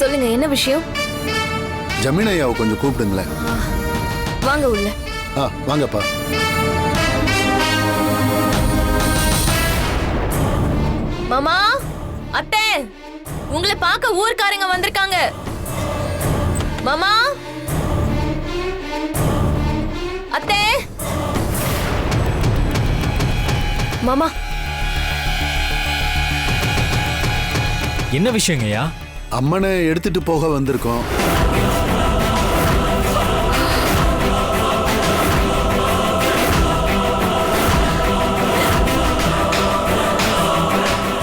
சொல்லுங்க என்ன விஷயம்? ஜமீன் ஐயாவை கொஞ்சம் கூப்பிடுங்களேன். வாங்க உள்ள. ஆ வாங்கப்பா. மாமா அத்தை உங்களை பார்க்க ஊர்க்காரங்க வந்திருக்காங்க. மாமா அத்தை. மாமா. என்ன விஷயங்கய்யா? அம்மனை எடுத்துட்டு போக வந்திருக்கோம்.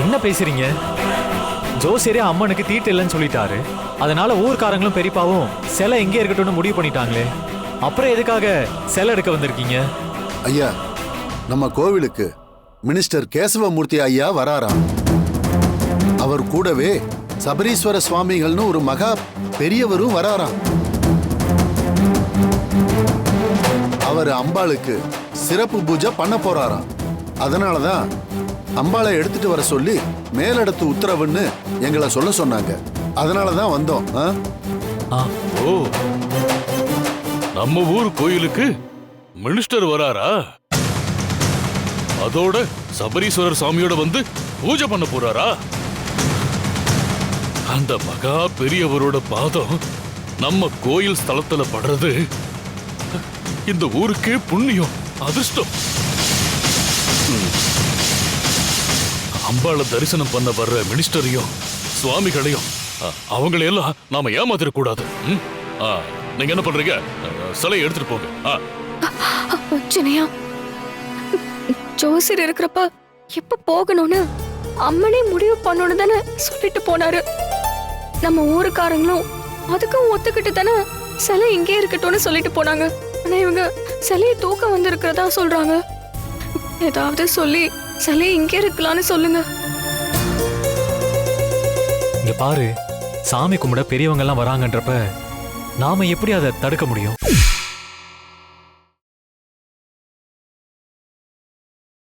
என்ன பேசுறீங்க? ஜோசியரே அம்மனுக்கு தீட்டு இல்லைன்னு சொல்லிட்டாரு. அதனால ஊர்க்காரங்களும் பெரியப்பாவும் சிலை எங்கே இருக்கட்டும்னு முடிவு பண்ணிட்டாங்களே. அப்புறம் எதுக்காக சிலை எடுக்க வந்திருக்கீங்க? ஐயா நம்ம கோவிலுக்கு மினிஸ்டர் கேசவமூர்த்தி ஐயா வராராம். அவர் கூடவே சபரீஸ்வர சுவாமிகள்னு ஒரு மகா பெரியவரும் வராராம். அவர் அம்பாளுக்கு சிறப்பு பூஜை பண்ண போறாராம். அதனாலதான் அம்பாளை எடுத்துட்டு வர சொல்லி மேலிடத்து உத்தரவுன்னு எங்களை சொல்ல சொன்னாங்க. அதனாலதான் வந்தோம் ஆ? ஓ. நம்ம ஊர் கோயிலுக்கு மினிஸ்டர் வராரா? அதோட சபரீஸ்வரர் சாமியோட வந்து பூஜை பண்ண போறாரா? அந்த மகா பெரியவரோட பாதம் நம்ம கோயில் ஸ்தலத்துல படுறது. இந்த ஊருக்கே புண்ணியம் அதிர்ஷ்டம். அம்பாளை தரிசனம் பண்ண வர்ற மினிஸ்டரையும் சுவாமிகளையும் அவங்களையெல்லாம் நாம ஏமாத்திடக் கூடாது நீங்க என்ன பண்றீங்க? சிலையை எடுத்துட்டு போங்க. சின்னையா ஜோசியர் இருக்கிறப்ப எப்ப போகணும்னு அம்மனே முடிவு பண்ணணும் தானே சொல்லிட்டு போனாரு. நம்ம ஊருக்காரங்களும் அதுக்கும் ஒத்துக்கிட்டு தானே சிலை இங்கே இருக்கட்டும்னு சொல்லிட்டு போனாங்க. ஆனா இவங்க சிலையை தூக்க வந்திருக்கிறதா சொல்றாங்க. ஏதாவது சொல்லி சிலை இங்கே இருக்கலாம்னு சொல்லுங்க. இங்க பாரு சாமி கும்பிட பெரியவங்க எல்லாம் வராங்கன்றப்ப நாம எப்படி அதை தடுக்க முடியும்?